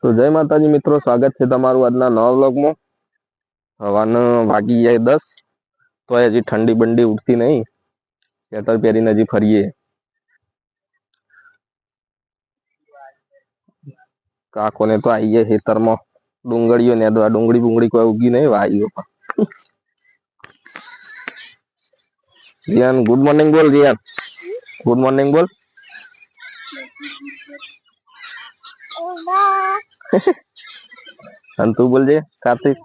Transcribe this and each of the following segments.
તો જય માતાજી મિત્રો, સ્વાગત છે તમારું આજના નવા વ્લોગમાં. હવાના વાગી જાય દસ, તો હજી ઠંડી બંડી ઉઠતી નહીં. સ્વેટર પહેરીને હજી ફરીએ. કાકોને તો આવી જાય ખેતરમાં. ડુંગળીઓ ને આ ડુંગળી બુંગળી કોઈ ઉગી નહીં વાઈઓ રિયાન ગુડ મોર્નિંગ બોલ રિયાન ગુડ મોર્નિંગ બોલ. અને તું બોલજે કાર્તિક.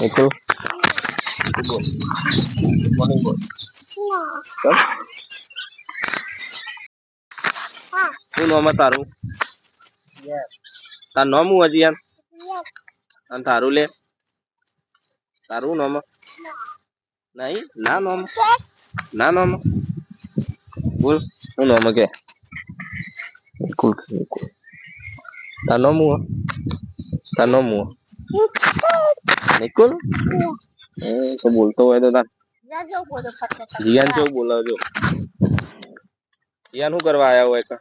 નિકુલ તું બોલ મોર્નિંગ બોલ શું નામ તારું? તાર નામ હું હજી યાર? અને તારું લે? તારું નામ નહીં, ના નામ ના નામ બોલ, શું નામ કે? કુલ નિકુલ તાર no હું Tá no હું નિકુલ એ તો બોલતો હોય તો તાર જીયાન કેવું બોલાવજો જીયાન શું કરવા આવ્યા હોય કા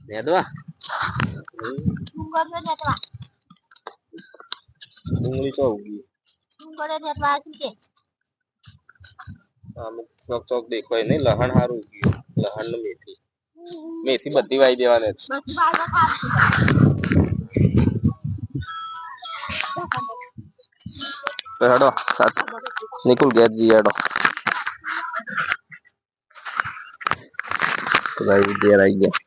નેદવા ડુંગળી તો ઉગી અમુક ચોક ચોક દેખાય નહીં લહણ હારું ઉગ્યું લહણ ને મેથી મેથી બધી વાઈ દેવાની. તો હેડો નિકુલ ઘેર જી હેડો. ઘેર આવી ગયા.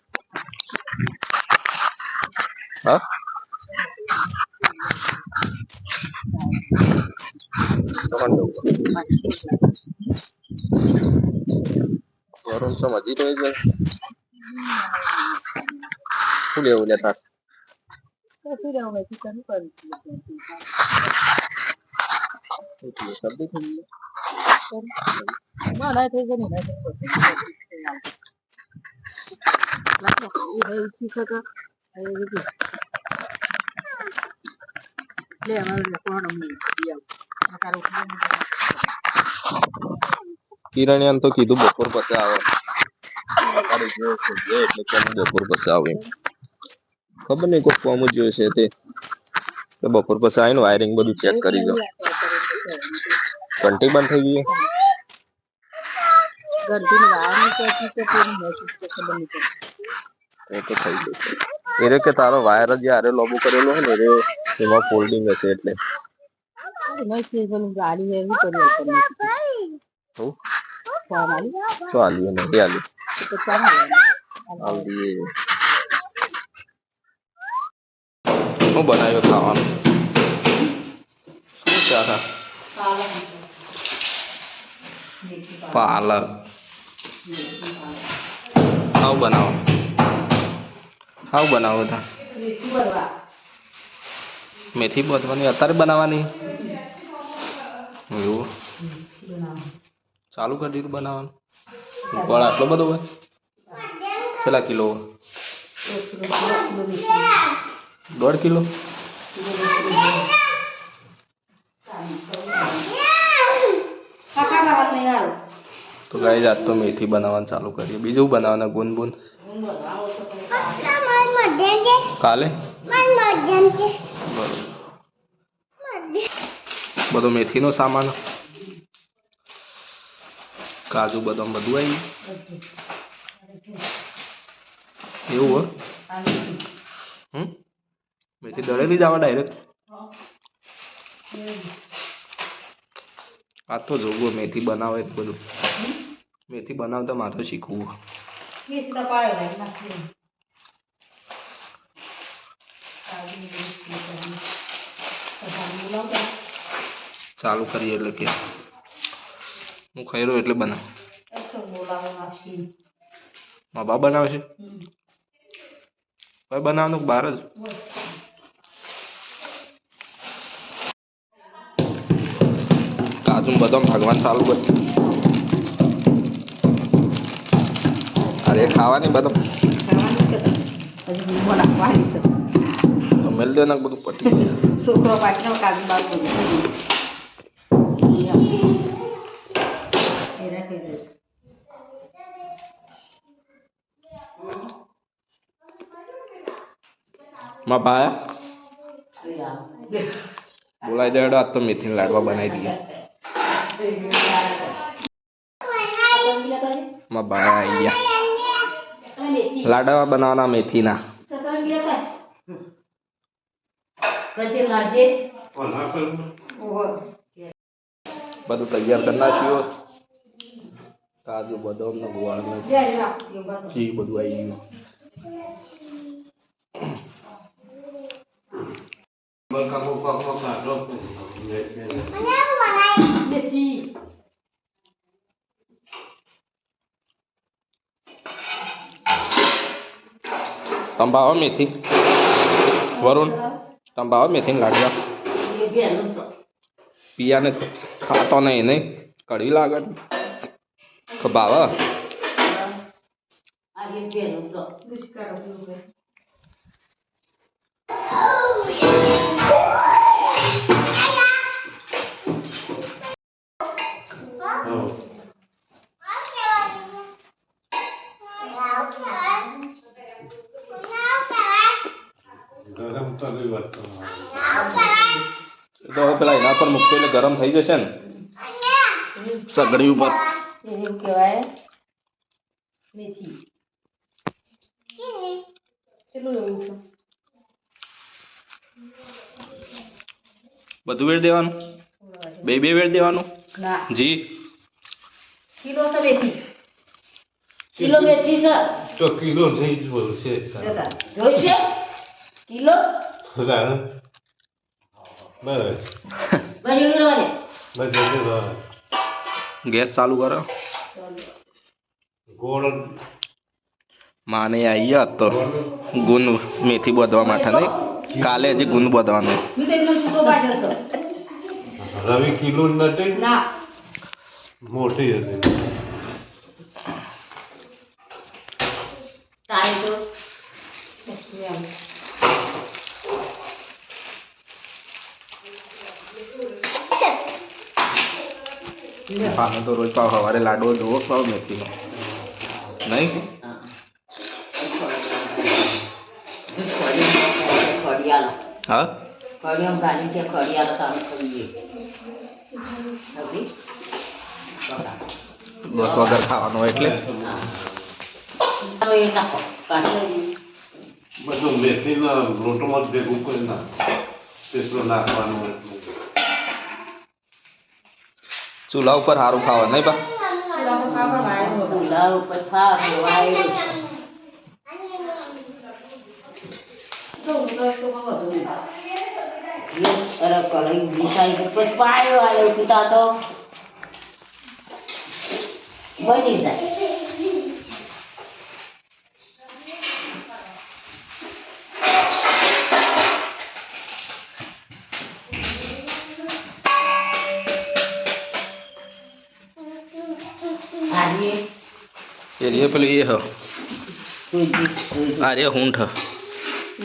હા? વરુણ હજી તો જ શું લેવું લે તાર શું થયું? શરદી થઈ ગઈ? કિરણિયાને તો કીધું બપોર પછી આવે એટલે બપોર પછી આવે. ખબર નહીં કોઈ ફોર્મ જ જોયું છે તે. તો બપોર પછી આવીને વાયરિંગ બધું ચેક કરી દો ઘંટી બંધ થઈ ગઈ એ તો થઈ જશે એ રે કે તારો વાયર જ યારે લોબો કરેલો હોય ને રે એમાં ફોલ્ડિંગ હશે એટલે. હું? તો આલીએ નહીં આલી શું બનાવ્યું ખાવાનું? શું છે પાલક. હાવ બનાવો. હાવ બનાવો તા મેથી બધવાની અત્યારે બનાવવાની? એવું? ચાલુ કરી દીધું બનાવવાનું? ગોળ આટલો બધો હોય? કેટલા કિલો? દોઢ કિલો? તો ગાઈ જાત તો મેથી બનાવવાનું ચાલુ કરીએ. બીજું બનાવવાના ગુન ગુન કાલે બધો મેથીનો સામાન. કાજુ બદામ બધું આવી એવું હો? હમ? મેથી દળેલી જ આવે ડાયરેક્ટ આ તો જોવું મેથી બનાવે બધું મેથી બનાવતા માથું શીખવું ચાલુ કરીએ એટલે કે હું ખાઈ રહ્યો એટલે બનાવ મા બા બનાવે છે ભાઈ બનાવવાનું કે બહાર જ આજુ બધો ભગવાન ચાલુ કર્યું અરે ખાવાની બધો મેલ બોલાઈ દેડો આ તો મિથિન લાડવા બનાવી દીધા માં ભાઈ આવી ગયા લાડવા બનાવવાના મેથીના પછી લાજે બધું તૈયાર કરી નાખ્યું કાજુ બદામ ને ગોળ ને ઘી બધું આવી ગયું તમે ભાવો મેથી વરુણ તમે ભાવો મેથી લાડવા પિયાને ખાતો નહીં નહીં કડવી લાગે ને? કે ભાવે એ તો હવે પેલા એના પર મૂકશે એટલે ગરમ થઈ જશે ને. સગડી ઉપર એવું કહેવાય? મેથી. કેટલું લેવું છે? બધું વેળ દેવાનું? બે બે વેળ દેવાનું? ના. જી. કિલો છે મેથી. કિલો મેથી છે. તો કિલો થઈ જ બોલશે જતા. જોઈશે? કિલો? બરાબર બરાબર બસ એવું રહેવા દે બધે ગેસ ચાલુ કરો ગોળ માને આવી ગયા તો ગુંદ મેથી બોધવા માટે નહીં કાલે હજી ગુંદ બોધવાનું હું તો એકદમ છૂટો બાજુ છે રવિ કિલો નથી ના મોટી હતી તારે તો પાનો તો રોજ પાવ સવારે લાડવો જોવો પાવ મેથીનો નહીં હા? દસ વગર ખાવાનો એટલે? બધું મેથીના લોટમાં જ ભેગું કરી નાખવાનું એટલું. ચૂલા ઉપર સારું ખાવા નહીં બા ચૂલા ઉપર ખા વાય અરે કઢાઈ દિશાઈ ઉપર પાયો આવ્યો પિતા તો બની જાય એ રે પેલું એ હ. આ રે હૂંઠ.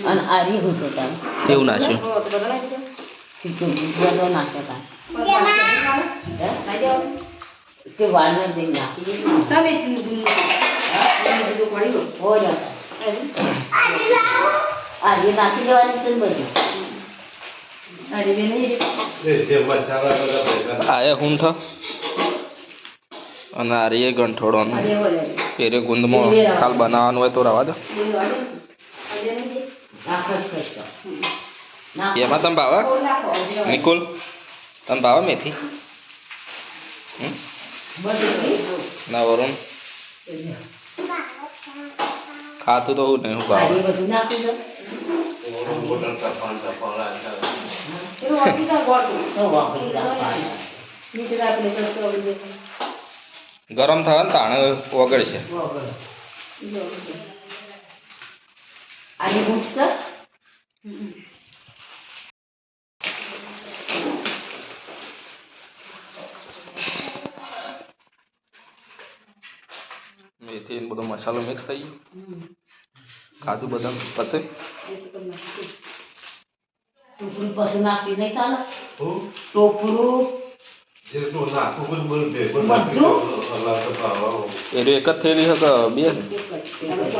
અને આર્ય હું તો તાર. એવું નાખ્યું વાળને દઈ નાખી. હો નાખી દેવાની છે બધું. આ એ હૂંઠ. અને આ રે ગંઠોડોનું એ ગુંદમાં કાલ બનાવવાનું હોય તો રવા દો. એમાં તમે ભાવા? નિકુલ, તમે ભાવા મેથી? ના, વરુણ. ખાતું તો નહીં, હું ભાવ. આર્ય બધું ગરમ થવા ને તાણે ઓગળશે. મેથી ને બધો મસાલો મિક્સ થઈ ગયો. કાજુ બદામ પછી ટોપરું પછી નાખી નહીં ચાલે? ટોપરું જેટલું નાખું પણ બધું ભેગું બધું? નાખી દઉં. અલગ અલગ એ રે એક જ થયેલી છે કે બે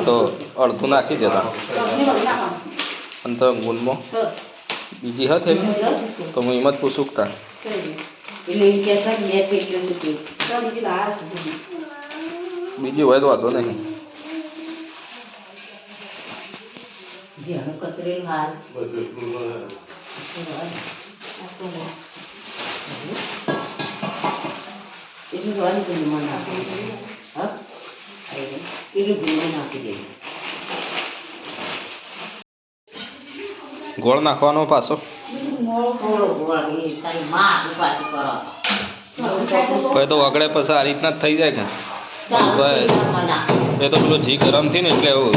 તો અડધું નાખી દેતા અને તો ગુણમાં બીજી હત એવી તો હું એમ જ પૂછું કે તાર એટલે એ કહેતા કે મેં કેટલું હતું બીજી હોય તો વાંધો નહીં જેનું કતરેલું હાર એટલું રહે. એટલું જોવાની ગુંદમાં નાખી હા એટલું ગુંદમાં નાખી દેવું ગોળ નાખવાનો પાછો પછી તો વગડે પછી આ રીતના જ થઈ જાય કે ભાઈ. એ તો પેલું ઘી ગરમથી ને એટલે એવું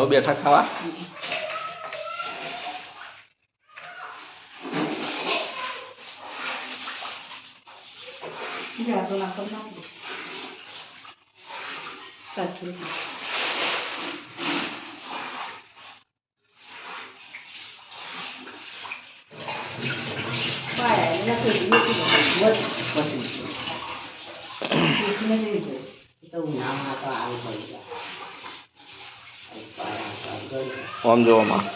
હવે બેઠા ખાવા? પછી. તો ઉનાળામાં તો આવું પડી જાય આમ જોવામાં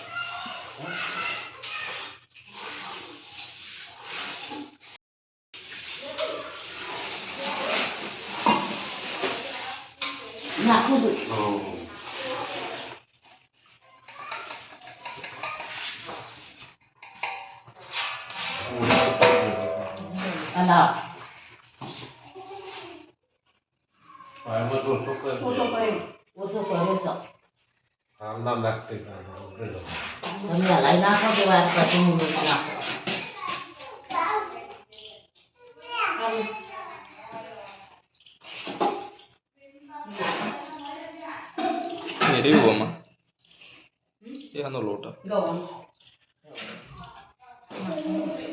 નાખું છું હમ. અલા પાયામાં તો શું કરે? ઓછો કર્યો છો આમ ના લાગતી કાંઈ. ઉભરે રહો. તમે હલાઈ નાખો કે વાર પછી હું નાખો એ રહ્યું આમાં એનો લોટ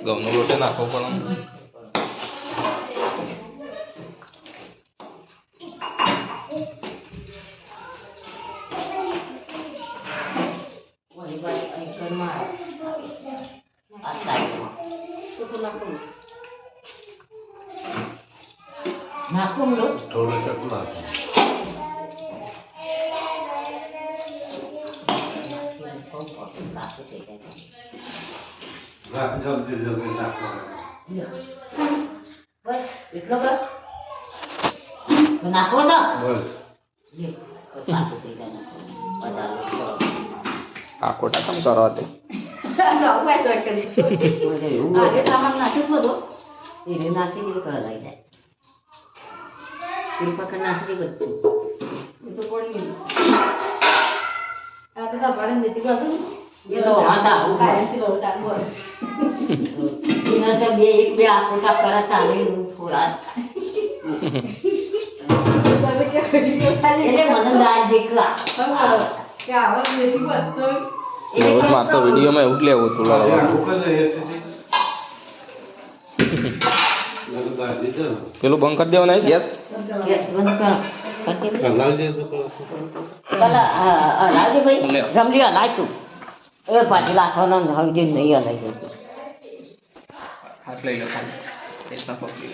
ઘઉંનો લોટે નાખવો પડે આમ. વળી વાર અહીં ઘરમાં આ સાઈડમાં નાખું લો થોડું ચટ નાખો. નાખું જલ્દી જલ્દી નાખો. બસ એટલો કર નાખો છો બસ. નાખું કરો. તે એવું લઈ જાય પેલી પકડ નાખી દે બધું એ તો વાંધા આવું હોય. એના તો બે એક બે કરે ચાલે એટલે મારે તો વિડીયોમાં એવું જ લેવું હતું પેલું બંધ કરી દેવાના નહીં ગેસ? ગેસ બંધ કરો. તો કરો. રમલી તું એ પાછી લાખવાના સમજી નહીં જતું હાથ લઈ લો ખાલી. પેસ્ટના પકડી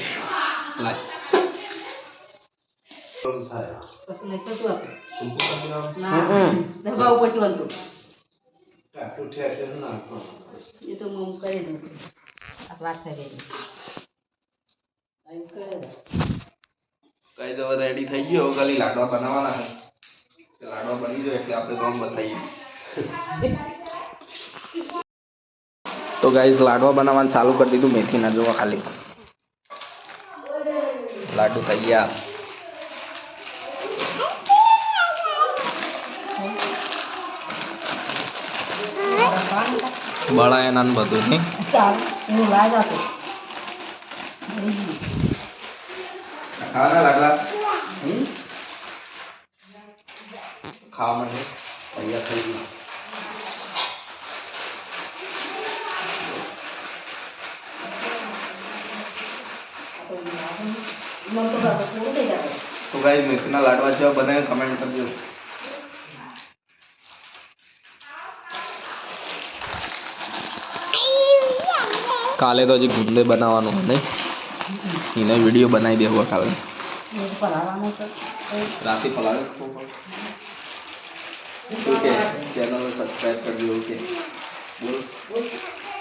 કરી ઠેસે ને નાખવાનું. કઈ તો રેડી થઈ ગયો. ખાલી લાડવા બનાવવાના છે. લાડવા બની જાય એટલે આપણે ગામ બતાવીએ. તો ગાઈસ લાડવા બનાવવાનું ચાલુ કરી દીધું મેથીના જોવા ખાલી. લાડુ તૈયાર. બળાય ના બધું, નહીં? ખાવાના લાગલા? ખાવા માટે તૈયાર થઈ ગયું. તો ગાઈસ મેથીના લાડવા જેવા બનાવે કમેન્ટ કરજો. કાલે તો હજી ગુંદે બનાવવાનું નહીં એને વીડિયો બનાવી દેવો કાલે. રાતે પલાવે ઓકે ચેનલ સબસ્ક્રાઇબ કરજો ઓકે બોલ.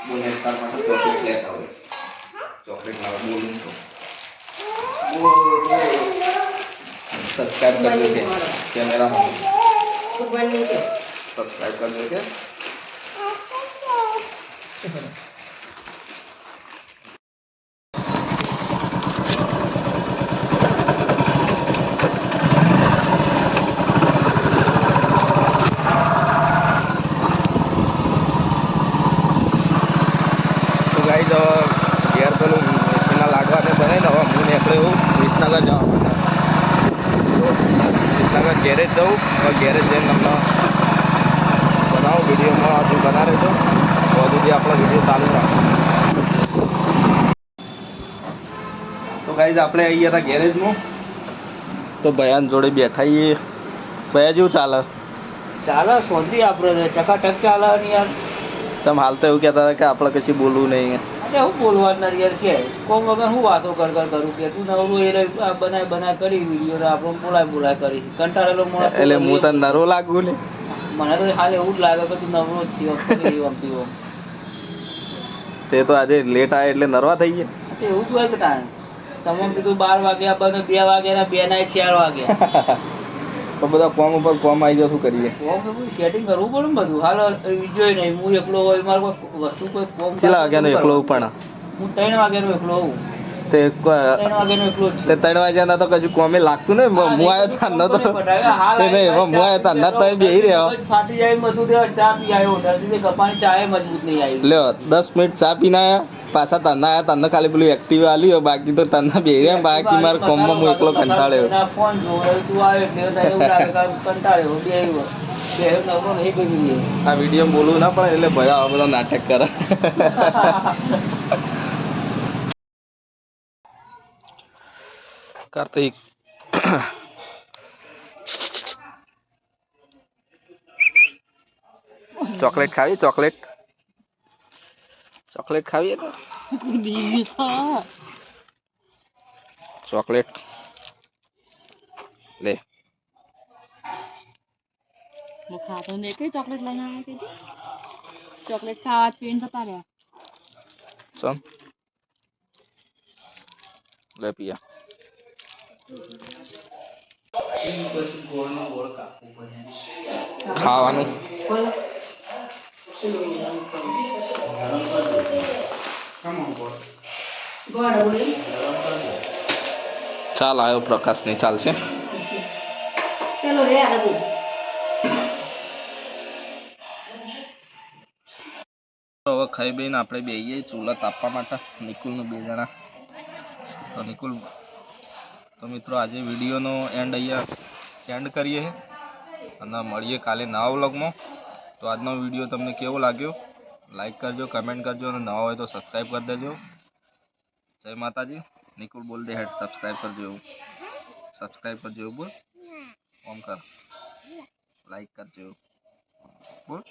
બોલ હેડકાર માટે ચોકલેટ લેતા હોય. ચોકલેટ લાવો બોલું તો. સબસ્ક્રાઇબ કરજો કે? કેમેરામાં સબસ્ક્રાઇબ કરજો કે તો ગાઈ તો ઘેર પેલું મેથીના લાડવાને બને ને હવે હું નીકળે એવું વિસનગર જવા માટે તો વિસનગર ઘેરે જ જવું હવે ઘેરે જ જઈને તમને બનાવું વિડીયોમાં હજુ બના રહેજો તો હજુ બી આપણો વીડિયો ચાલુ રાખો. તો ગાઈઝ આપણે આવી ગયા હતા ગેરેજમાં. તો ભયાન જોડે બેઠા છીએ. ભયા જેવું ચાલે. ચાલે શોધી આપણે. ચકાચક ચાલે ને યાર. સમ હાલ તો એવું કહેતા હતા કે આપણે કશું બોલવું નહીં. અરે હું બોલવાનું નરિયર છે. કોમ વગર હું વાતો કર કર કરું કે તું નવરું એ બનાય બનાય કરી વીડિયો ને આપણો બોલાય બોલાય કરી. કંટાળેલો મોળા એટલે હું તને નરો લાગુ ને? મને તો હાલ એવું જ લાગે કે તું નવરો જ છે એમ અમથી તે તો આજે લેટ આવે એટલે નરવા થઈ ગયા? એવું જ હોય કે તાણ. તમામ કીધું બાર વાગ્યા બને બે વાગ્યા બે ના ચાર વાગ્યા. તો બધા કોમ ઉપર કોમ આવી જશું કરીએ. સેટિંગ કરવું પડે ને બધું. હાલ બીજો નહીં. હું એકલો હોય મારે કોઈ વસ્તુ કોઈ કોમ કેટલા વાગ્યાનો એકલો પણ? હું ત્રણ વાગ્યાનો એકલો હોઉં. તે ત્રણ એકલો જ તે તો કશું કોમે લાગતું ને હું આવ્યો ન તો. તે નહીં હું આવ્યો તાર તો બેહી રહ્યો. ફાટી જાય મજબૂત ચા પી આવ્યો. હોટલથી કપાની ચા મજબૂત નહીં આવી. લ્યો દસ મિનિટ ચા પીને આયા. પાછા તને તને ખાલી પેલું એક્ટિવ આલ્યું બાકી તો તને બેર્યા બાકી મારા કોમમાં હું એકલો કંટાળ્યો. આ વીડિયો બોલવું ના પડે એટલે ભયા આવા બધા નાટક કરે. કાર્તિક. ચોકલેટ ખાવી ચોકલેટ? ચોકલેટ ખાવીએ તો? ચોકલેટ. લે. હું ખાતો ને કઈ ચોકલેટ લઈને આવે કે ચોકલેટ ખાવા પીને જતા રહ્યા. ચમ. લે પિયા. ખાવાનું. ચાલ આવ્યો પ્રકાશ નહીં ચાલશે હવે ખાઈ બેન આપણે બેહીએ ચૂલા તાપવા માટે નિકુલનું બે જણા. તો નિકુલ તો મિત્રો આજે વિડીયોનો એન્ડ અહીંયા એન્ડ કરીએ. અને મળીએ કાલે નવા વ્લોગમાં. તો આજનો વીડિયો તમને કેવો લાગ્યો લાઈક કરજો કમેન્ટ કરજો અને નવા હોય તો સબસ્ક્રાઈબ કરી દેજો જય માતાજી નિકુલ બોલ દે હેડ સબસ્ક્રાઈબ કરજો એવું સબસ્ક્રાઈબ કરજો એવું બોલ ઓમ કર લાઈક કરજો એવું બોલ